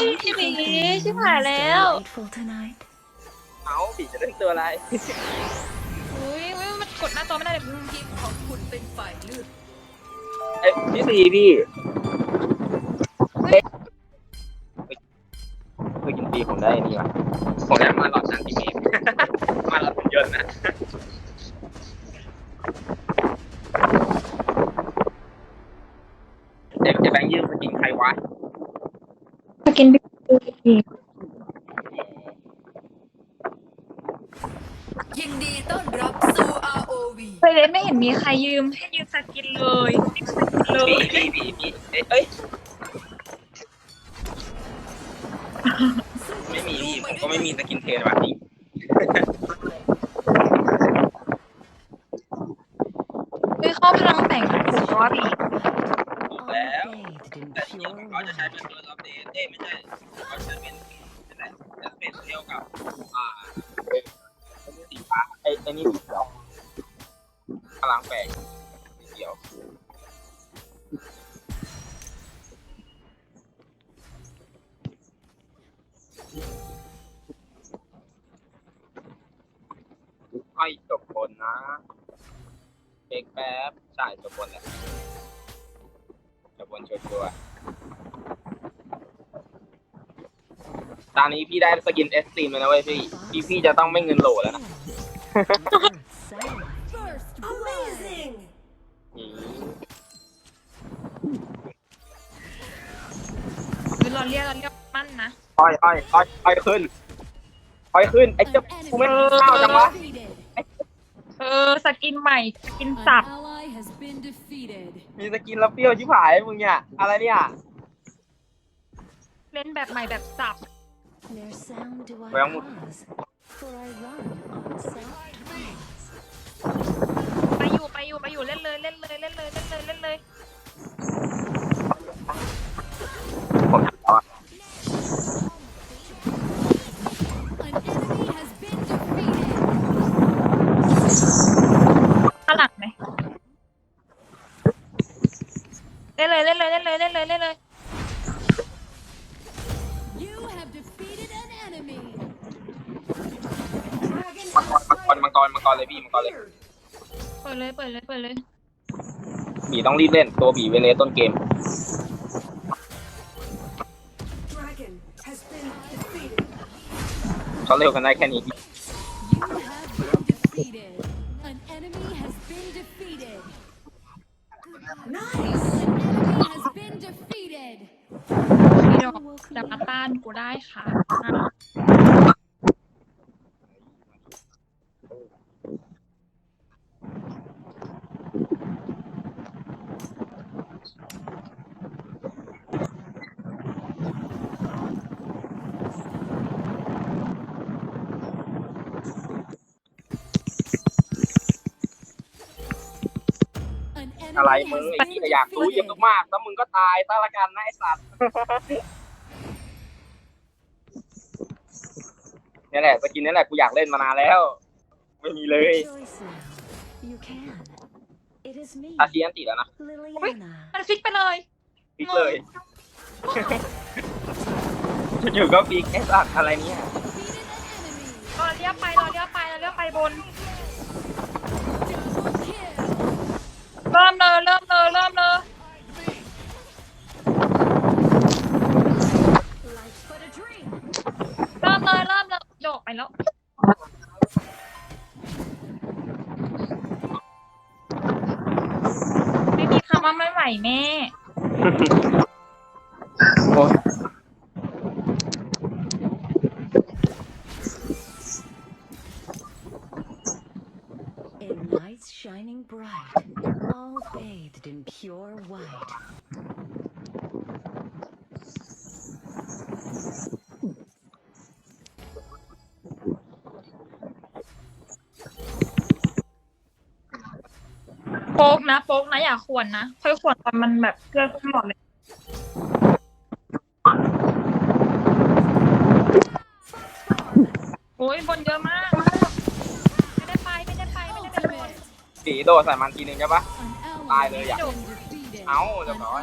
พี่หมีชิบหายแล้ว Delightful tonight. เอาบีจะเล่นตัวอะไร อุ้ยอุ๊ยมันกดหน้าจอไม่ได้เลยทีมของคุณเป็นฝ่ายเลือกเอ้ยพี่สี่พี่เอ๊ะเคยกินปีผมได้นี่วะผมอยากมาหลอดนังที่เมมมาหลอดหุ่นยนต์นะเด็กจะแบงค์ยืมมากินใครวะมากินพี่ ยินดีต้อนรับสู่ ROV ไปเลยไม่เห็นมีใครยืมให้ยืมสกินเลยเลบียบีบีบีเอ้ยเอ้ยไม่มีพี่ผมก็ไม่มีสกินเทนว่ะพี่เฮ้ยเข้าพลังแต่งถูกเพราะว่าพี่ แล้ว bathed in แต่จริงๆเขาจะใช้ white. เป็นตัวอัปเดตเอ้ยไม่ใช่เขาจะเป็นอะไรจะเป็นเทียวกับอ่าเป็นสีฟ้าไอ้ไอ้นี่สีเขียวพลังแปลงสีเขียวให้จบบนนะเอกแป๊บใช่จบบนแหละ จบบนชัวร์ๆตอนนี้พี่ได้สกินเอสตีมเลยนะเว้ยพี่ พี่พี่จะต้องไม่เงินโหลแล้วนะ Earth's satellite. Amazing! อืมหรือเราเรียกเราเรียกมั่นนะอ้อยอ้อยอ้อยอ้อยขึ้นอ้อยขึ้นไอ้เจ้ากูไม่กินข้าวจังวะเออสกินใหม่สกินสับ ally has been defeated. มีสกินแล้วเปรี้ยวชิบหายมึงเนี่ย อะไรเนี่ย เล่นแบบใหม่แบบสับ Their sound do I Well, cause, for I run on soft เลยเล่นเลยเล่นเลยเล่นเลย You have defeated an enemy. มังกรมังกรมังกรมังกรเลยพี่มังกรเลยเปิดเลยเปิดเลยเปิดเลยบีต้องรีบเล่นตัวบีเวเลสต้นเกม Dragon has been defeated. เขาเร็วกันได้แค่นี้านกูได้ค่ะอะไรมึงไอ้ที่อยากรู้เยอะ defeated. มากแล้วมึงก็ตายซะละกันนะไอ้สัตว์ นี่แหละสกินนี่แหละกูอยากเล่นมานานแล้ว ไม่มีเลย Choice now. You can. It is me, อาชีอันติแล้วนะ Liliana. มันฟิกไปเลยฟิกเลยอยู่ๆก็ฟิกไอ้สัตว์อะไรเนี่ย Defeated an enemy. รอเลี้ยวไปรอเลี้ยวไปรอเลี้ยวไปบน แม่ โป๊กนะ โป๊กนะ อย่าขวนนะ ค่อยขวนตอนมันแบบเกลือขึ้นหมดเลยโอ้ยบนเยอะมาก ไม่ได้ไป ไม่ได้ไป ไม่ได้ไปสีโดดใส่มันทีหนึ่งใช่ปะ ตายเลยอะ เอาเดี๋ยวก่อน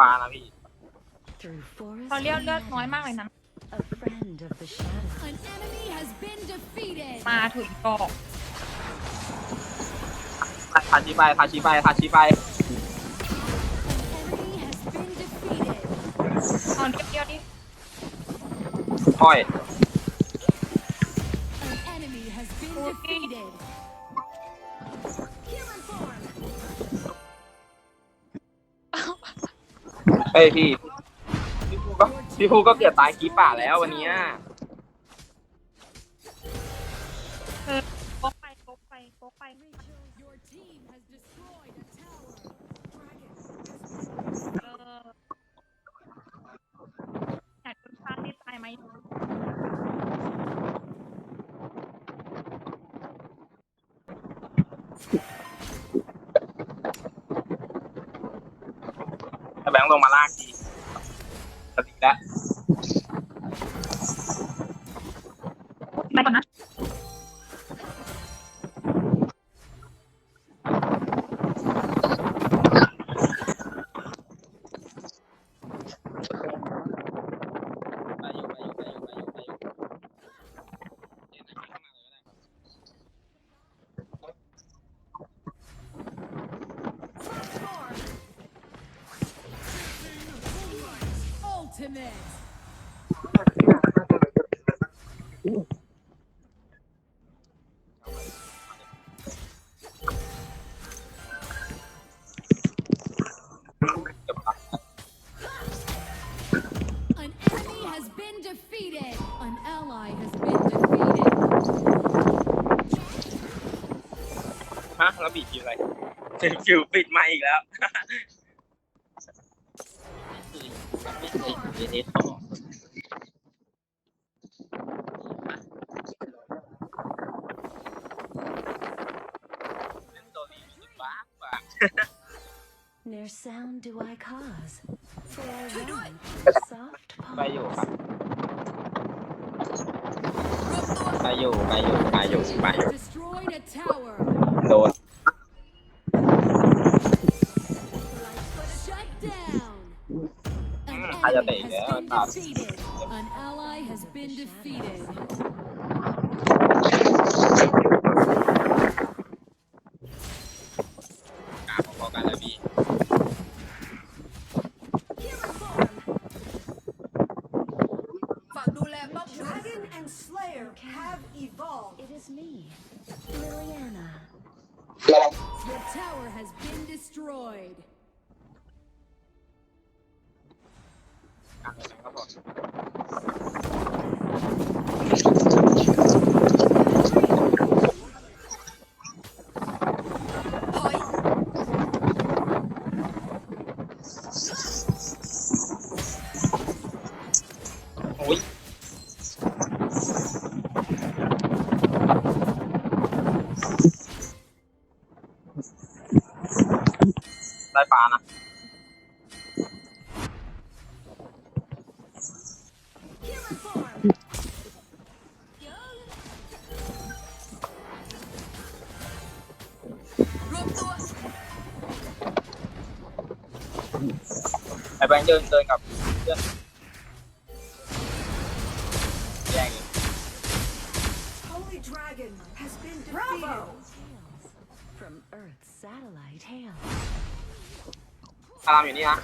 ได้ฟ้านะพี่ Through forest เขาเลือด and เลือดน้อยมากเลย madness, นะ A friend of the shadows. An enemy has been defeated. มาถึงกอกทาชิไปทาชิไปทาชิไป An enemy has been defeated. นอนเดียวๆดิ ค่อย เอ้ยพี่พี่ภูก็พี่ภูก็เกือบตายกีป่าแล้ววันเนี้ยเออโกไปโกกไปโกกไป Your team has destroyed a tower. เอ ถ้ Ultimate. เกือบตาย An enemy has been defeated. An ally has been defeated. ฮะแล้วบีบคิวอะไรคิวปิดมาอีกแล้ว Near sound do I cause, for I run soft ไปอยู่ครับ paws. ไปอยู่ไปอยู่ไปอยู่ไปอยู่ Destroyed a tower. An ally has been defeated. Dragon and Slayer have evolved. It is me, Liliana. The tower has been destroyed. กาง ไอ้แบงค์เดินเดินกับเพื่อนแย่งอีก Holy Dragon has been defeated. Tales from Earth's satellite hail. คารามอยู่นี่นะ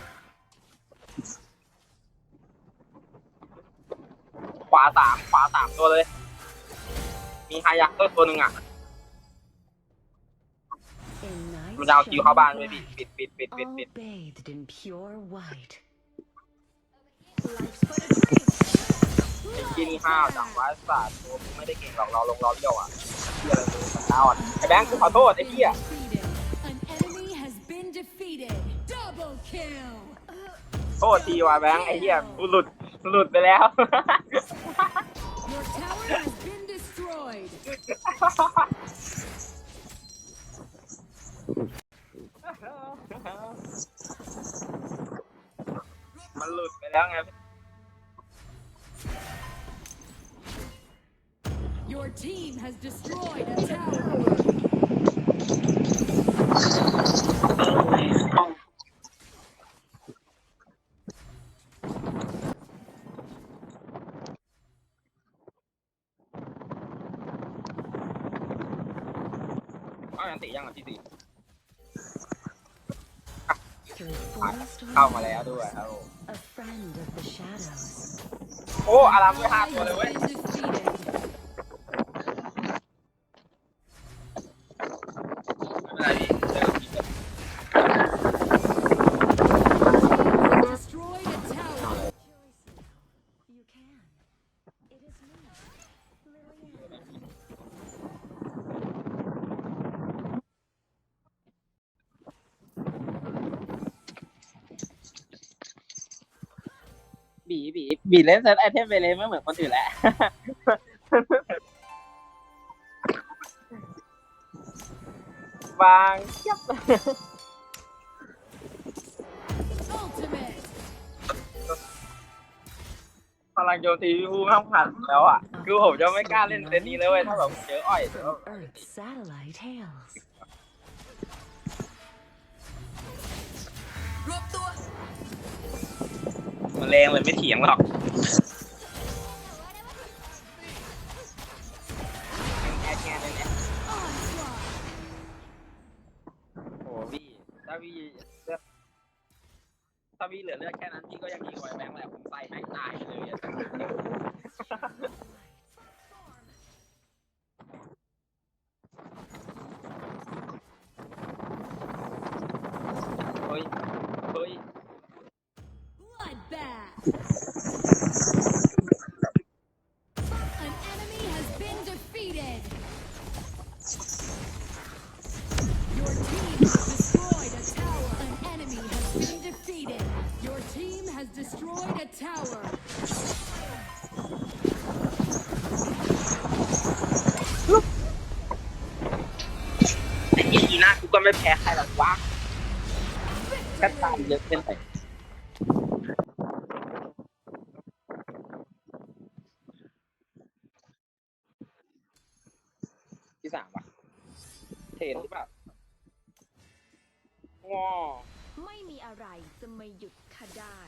ขวาสามขวาสามตัวเลย มีฮายักด้วยตัวหนึ่งอะ In night มันจะเอาคิวเข้าบ้านไว้ปิด shone ปิดปิดปิดปิด all ปิด bathed in pure white. Life's but a dream. ไอ้กินห้าวจังวะศาสตร์ตัวมึงไม่ได้เก่งหรอกเราลงล้อเลี้ยวอะเฮียอะไรมึงสันดานไอ้แบงค์กูขอโทษไอ้เหี้ย Defeated. An enemy has been defeated. Double kill. โทษทีว่ะแบงค์ไอ้เหี้ยกูหลุดหลุดไปแล้ว Your tower has been destroyed. มันหลุดไปแล้วไง Your team has destroyed a tower. เอาอันติยังอ่ะพี่ตี Through forest เข้ามาแล้วด้วยครับผม a friend of the shadows. โอ้อารามด้วยห้า Ally ตัวเลย has เว้ย been defeated. ไม่เป็นไรพี่เจอกับพี่ บีบีเล่นเซตไอเทมไปเลยไม่เหมือนคนอื่นแหละวางเทียบ Ultimate. พลังโจมตีพี่ผู้ห้ามผ่านแล้วอะ คือผมจะไม่กล้าเล่นเซตนี้เลยเว้ยถ้าแบบเจออ้อยเดี๋ยว From Earth's satellite hails. มันแรงเลยไม่เถียงหรอก โอ้พี่ถ้าพี่เลือกถ้าพี่เหลือเลือกแค่นั้นพี่ก็ยังดีกว่าไอ้แบงค์แหละผมใส่แม่งตายเลยอะเฮ้ย เฮ้ย Bloodbath. ไม่แพ้ใครหรอกวะแค่ตามเยอะเกินไปที่สามวะเทรนหรือเปล่างอไม่มีอะไรจะมาหยุดข้าได้